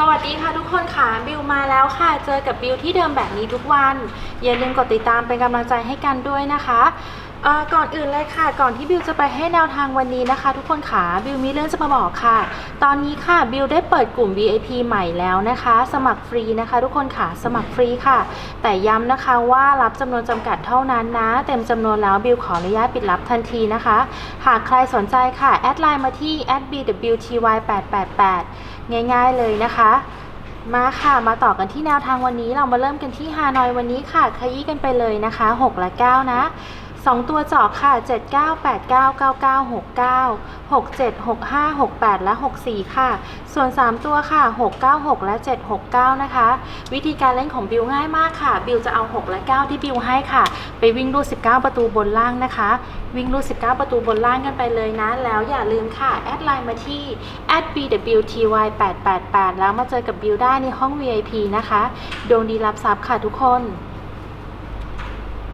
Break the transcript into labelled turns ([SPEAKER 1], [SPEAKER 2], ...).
[SPEAKER 1] สวัสดีค่ะทุกคนค่ะบิวมาแล้วค่ะ เจอกับบิวที่เดิมแบบนี้ทุกวัน อย่าลืมกดติดตามเป็นกำลังใจให้กันด้วยนะคะ อ่อก่อนอื่นเลยค่ะ ก่อนที่บิวจะไปให้แนวทางวันนี้นะคะ ทุกคนค่ะบิวมีเรื่องจะมาบอกค่ะ ตอนนี้ค่ะบิวได้เปิดกลุ่ม VIP ใหม่แล้วนะคะ สมัครฟรีนะคะ ทุกคนค่ะสมัครฟรีค่ะ แต่ย้ำนะคะว่ารับจำนวนจำกัดเท่านั้นนะ เต็มจำนวนแล้วบิวขออนุญาตปิดรับทันทีนะคะ หากใครสนใจค่ะ แอดไลน์มาที่ @bwty888 ง่ายๆเลยนะคะมาค่ะ มาต่อกันที่แนวทางวันนี้เรามาเริ่มกันที่ฮานอยวันนี้ค่ะ ขยี้กันไปเลยนะคะ 6 และ 9 นะ 2 ตัวเจาะค่ะ 7 9 8 9 9 9 6 9 6 7 6 5 6 8 และ 64 ค่ะ ส่วน 3 ตัวค่ะ 6 9 6 และ 7 6 9 นะคะ วิธีการเล่นของบิวง่ายมากค่ะ บิวจะเอา 6 และ 9 ที่บิวให้ค่ะ ไปวิ่งรูด19 ประตูบนล่างนะคะ วิ่งรูด19 ประตูบนล่างกันไปเลยนะ แล้วอย่าลืมค่ะ แอดไลน์มาที่ @bwty888 แล้วมาเจอกับบิวได้ในห้อง VIP นะคะ ดวงดีรับทรัพย์ค่ะทุกคน